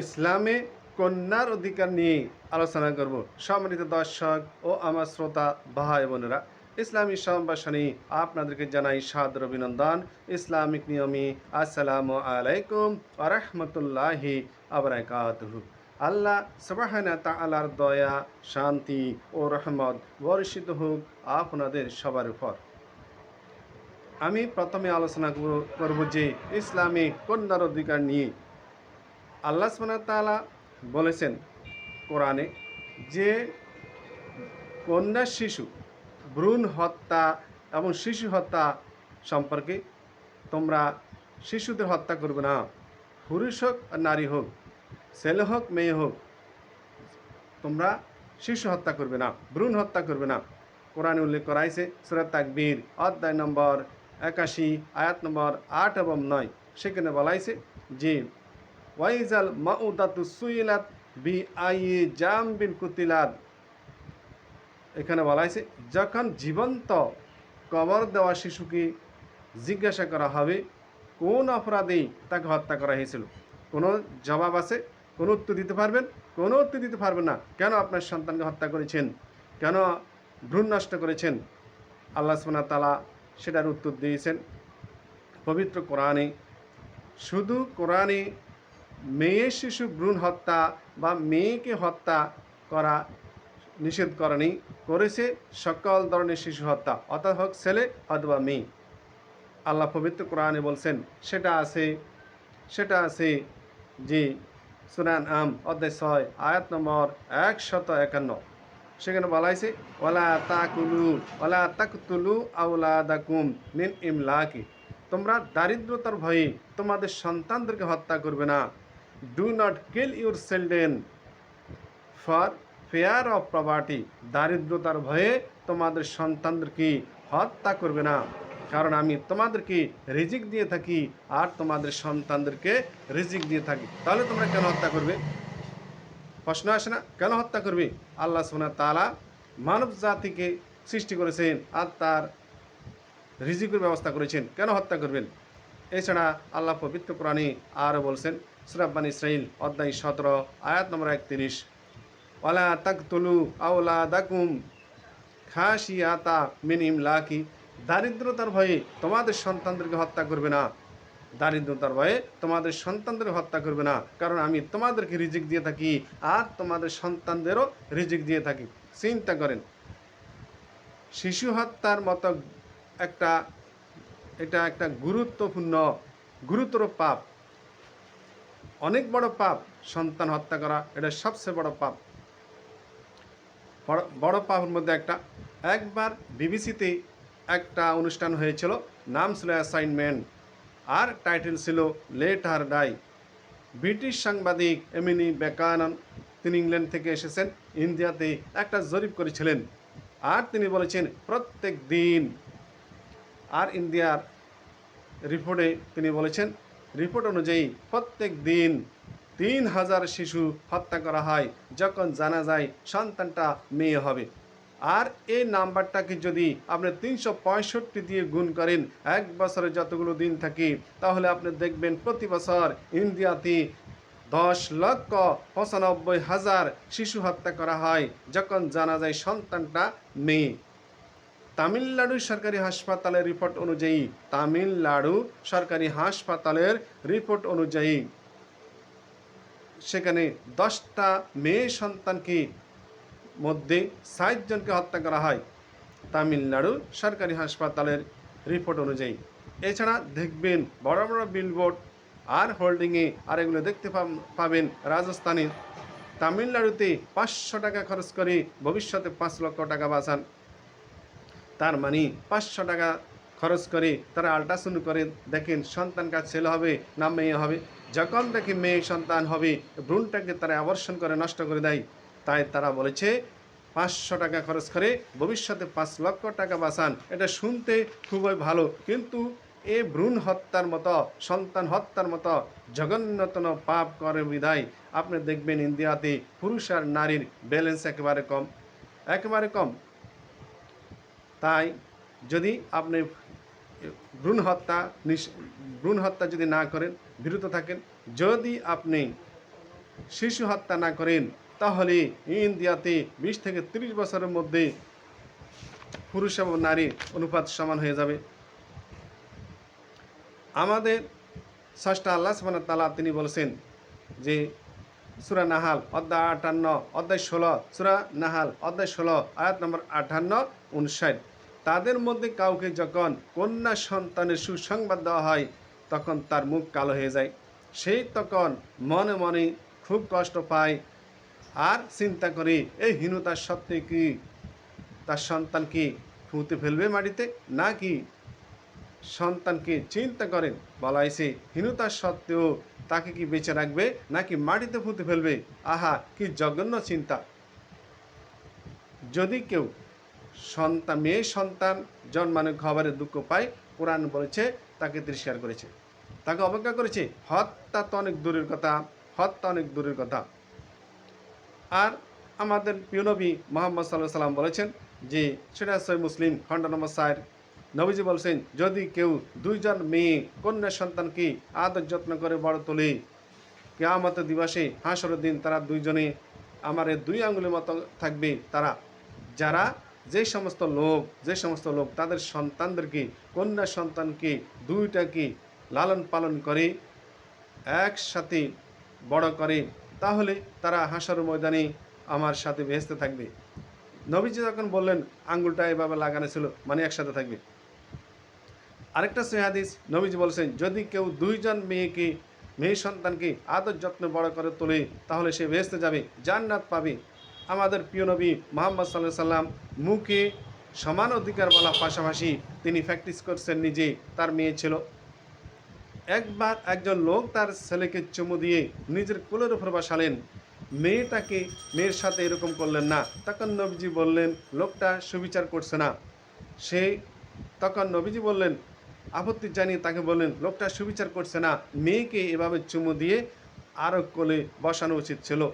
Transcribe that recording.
ইসলামে কন্যার অধিকার নিয়ে আলোচনা করব। সম্মানিত দর্শক ও আমার শ্রোতা, ভাই বোনেরা, ইসলামী সম্ভাষণে আপনাদেরকে জানাই সাদর অভিনন্দন। ইসলামিক নিয়মে আসসালামু আলাইকুম আরহামতুল্লাহি আবরাকাতুহু আল্লাহ সুবাহানা তাআলার দয়া, শান্তি ও রহমত বর্ষিত হোক আপনাদের সবার উপর। আমি প্রথমে আলোচনা করব যে ইসলামী কন্যার অধিকার নিয়ে আল্লাহ তাআলা বলেছেন কোরআনে যে কন্যা শিশু ভ্রূণ হত্যা এবং শিশু হত্যা সম্পর্কে তোমরা শিশুদের হত্যা করবে না। পুরুষ হোক আর নারী হোক, ছেলে হোক, মেয়ে হোক, তোমরা শিশু হত্যা করবে না, ভ্রূণ হত্যা করবে না। কোরআনে উল্লেখ করা হয়েছে সুরাত তাকবীর, অধ্যায় নম্বর একাশি, আয়াত নম্বর আট এবং নয়। সেখানে বলা হয়েছে যে ওয়াইজাল মাউদাতু সুইলাত বি আইয়ে জাম বিন কুতিলাদ এখানে বলা হয়েছে, যখন জীবন্ত কবর দেওয়া শিশুকে জিজ্ঞাসা করা হবে, কোন অপরাধেই তাকে হত্যা করা হয়েছিল? কোনো জবাব আছে? কোনো উত্তর দিতে পারবেন? কোনো উত্তর দিতে পারবেন না। কেন আপনার সন্তানকে হত্যা করেছেন? কেন ভ্রূণ নষ্ট করেছেন? আল্লাহ ওয়া তাআলা সেটার উত্তর দিয়েছেন। পবিত্র কোরআনে, শুধু কোরআনে মেয়ে শিশু ভ্রূণ হত্যা বা মেয়েকে হত্যা করা নিষেধ করেনি, করেছে সকল ধরনের শিশু হত্যা, অর্থাৎ হোক ছেলে অথবা মেয়ে। আল্লাহ পবিত্র কোরআনে বলছেন, সেটা আছে সেটা আছে যে সুরান আম অধ্যায় ছয়, আয়াত নম্বর একশত একান্ন। সেখানে বলা হয়েছে ওলা তাকুলু ওলা তাকতুলু আউলাদাকুম মিন ইমলাকি। তোমরা দারিদ্রতার ভয়ে তোমাদের সন্তানদেরকে হত্যা করবে না। Do not kill your children for fear of property দারিদ্রতার ভয়ে তোমাদের সন্তানদেরকে হত্যা করবে না। কারণ আমি তোমাদেরকে রিজিক দিয়ে থাকি আর তোমাদের সন্তানদেরকে রিজিক দিয়ে থাকি। তাহলে তোমরা কেন হত্যা করবে? প্রশ্ন আসে না, কেন হত্যা করবে? আল্লাহ সোনা তালা মানব জাতিকে সৃষ্টি করেছেন আর তার রিজিকের ব্যবস্থা করেছেন। কেন হত্যা করবেন? এছাড়া আল্লাহ পবিত্র কোরআনে আরও বলছেন সুরাব্বান ইসরাইল অধ্যায় সতেরো, আয়াত নম্বর একত্রিশ। ওয়ালা তাকতুলু আওলা দাকুম খাসিয়াতা মিনিম লাকি দারিদ্রতার ভয়ে তোমাদের সন্তানদেরকে হত্যা করবে না। দারিদ্রতার ভয়ে তোমাদের সন্তানদের হত্যা করবে না, কারণ আমি তোমাদেরকে রিজিক দিয়ে থাকি আর তোমাদের সন্তানদেরও রিজিক দিয়ে থাকি। চিন্তা করেন, শিশু হত্যার মতো একটা এটা একটা গুরুত্বপূর্ণ, গুরুতর পাপ। অনেক বড় পাপ, সন্তান হত্যা করা, এটা সবচেয়ে বড় পাপ। বড় পাপের মধ্যে একটা, একবার বিবিসিতে একটা অনুষ্ঠান হয়েছিল, নাম ছিল অ্যাসাইনমেন্ট, আর টাইটেল ছিল লেট আর ডাই। ব্রিটিশ সাংবাদিক এমিনি বেকানন, তিনি ইংল্যান্ড থেকে এসেছেন, ইন্ডিয়াতে একটা জরিপ করেছিলেন, আর তিনি বলেছেন, প্রত্যেক দিন আর ইন্ডিয়ার রিপোর্টে তিনি বলেছেন, রিপোর্ট অনুযায়ী প্রত্যেক দিন তিন হাজার শিশু হত্যা করা হয় যখন জানা যায় সন্তানটা মেয়ে হবে। আর এই নাম্বারটাকে যদি আপনি তিনশো পঁয়ষট্টি দিয়ে গুণ করেন, এক বছরে যতগুলো দিন থাকে, তাহলে আপনি দেখবেন প্রতি বছর ইন্ডিয়াতে দশ লক্ষ পঁচানব্বই হাজার শিশু হত্যা করা হয় যখন জানা যায় সন্তানটা মেয়ে। তামিলনাড়ু সরকারি হাসপাতালের রিপোর্ট অনুযায়ী তামিলনাড়ু সরকারি হাসপাতালের রিপোর্ট অনুযায়ী সেখানে দশটা মেয়ে সন্তানকে মধ্যে ষাট জনকে হত্যা করা হয়। তামিলনাড়ু সরকারি হাসপাতালের রিপোর্ট অনুযায়ী। এছাড়া দেখবেন বড় বড় বিলবোর্ড আর হোল্ডিংয়ে আর এগুলো দেখতে পাবেন রাজস্থানে। তামিলনাড়ুতে পাঁচশো টাকা খরচ করে ভবিষ্যতে পাঁচ লক্ষ টাকা বাঁচান। তার মানে পাঁচশো টাকা খরচ করে তারা আল্ট্রাসাউন্ড করে, দেখেন সন্তান কাজ ছেলে হবে না মেয়ে হবে। যখন দেখি মেয়ে সন্তান হবে, ভ্রূণটাকে তারা আবর্ষণ করে, নষ্ট করে দেয়। তাই তারা বলেছে, পাঁচশো টাকা খরচ করে ভবিষ্যতে পাঁচ লক্ষ টাকা বাঁচান। এটা শুনতে খুবই ভালো। কিন্তু এ ভ্রূণ হত্যার মতো, সন্তান হত্যার মতো জঘন্যতম পাপ করে বিদায়। আপনি দেখবেন ইন্ডিয়াতে পুরুষ আর নারীর ব্যালেন্স একেবারে কম। একেবারে কম। তাই যদি আপনি ভ্রূণ হত্যা ভ্রূণ হত্যা যদি না করেন, বিরত থাকেন, যদি আপনি শিশু হত্যা না করেন, তাহলে ইন্ডিয়াতে বিশ থেকে তিরিশ বছরের মধ্যে পুরুষ এবং নারী অনুপাত সমান হয়ে যাবে। আমাদের ষষ্ঠ আল্লাহ সুবাহ তালা তিনি বলেছেন যে সুরা নাহাল অধ্যায় আটান্ন, অধ্যায় ষোলো, সুরা নাহাল অধ্যায় ষোলো, আয়াত নম্বর আটান্ন, উনষাট। তাদের মধ্যে কাউকে যখন কন্যা সন্তানের সুসংবাদ দেওয়া হয়, তখন তার মুখ কালো হয়ে যায়। সেই তখন মনে মনে খুব কষ্ট পায় আর চিন্তা করে, এই হীনতার সত্ত্বে কি তার সন্তান কি ফুঁতে ফেলবে মাটিতে? নাকি সন্তানকে চিন্তা করেন, বলা হয়েছে, হীনতার সত্ত্বেও তাকে কি বেঁচে রাখবে? নাকি মাটিতে পুঁতে ফেলবে? আহা, কি জঘন্য চিন্তা। যদি কেউ সন্তান, মেয়ে সন্তান জন্মানোর খবরের দুঃখ পায়। কোরআন বলেছে, তাকে তিরস্কার করেছে। তাকে অবজ্ঞা করেছে। হত্যা তো অনেক দূরের কথা, হত্যা অনেক দূরের কথা। আর আমাদের প্রিয় নবী মোহাম্মদ সাল্লাহ সাল্লাম বলেছেন যে, সেটা সই মুসলিম, খণ্ড নম্বর সার নবীজি বলছেন, যদি কেউ দুইজন মেয়ে কন্যা সন্তানকে আদর যত্ন করে বড় তোলে কেয়ামত দিবসে হাসর দিন তারা দুইজনে, আমার দুই আঙ্গুলের মতো থাকবে। তারা, যারা যে সমস্ত লোক, যে সমস্ত লোক তাদের সন্তানদেরকে, কন্যা সন্তানকে দুইটাকে লালন পালন করে, একসাথে বড় করে, তাহলে তারা হাসর ময়দানে আমার সাথে ভেস্তে থাকবে। নবীজি যখন বললেন, আঙ্গুলটা এভাবে লাগানো ছিল মানে একসাথে থাকবে। আরেকটা সেহাদিস নবীজি বলছেন, যদি কেউ দুইজন মেয়েকে, মেয়ে সন্তানকে আদর যত্ন বড় করে তোলে, তাহলে সে ভেস্তে যাবে, জান্নাত পাবে। আমাদের প্রিয় নবী মোহাম্মদ সাল্লাহ সাল্লাম মুখে সমান অধিকার বলা পাশাপাশি তিনি প্র্যাকটিস করছেন নিজে, তার মেয়ে ছিল। একবার একজন লোক তার ছেলেকে চুমু দিয়ে নিজের কোলের উপর বসালেন। মেয়েটাকে মেয়ের সাথে এরকম করলেন না। তখন নবীজি বললেন, লোকটা সুবিচার করছে না। সে তখন নবীজি বললেন, আপত্তি জানিয়ে তাকে বললেন, লোকটা সুবিচার করছে না। মেয়েকে এভাবে চুমু দিয়ে আরও কোলে বসানো উচিত ছিল।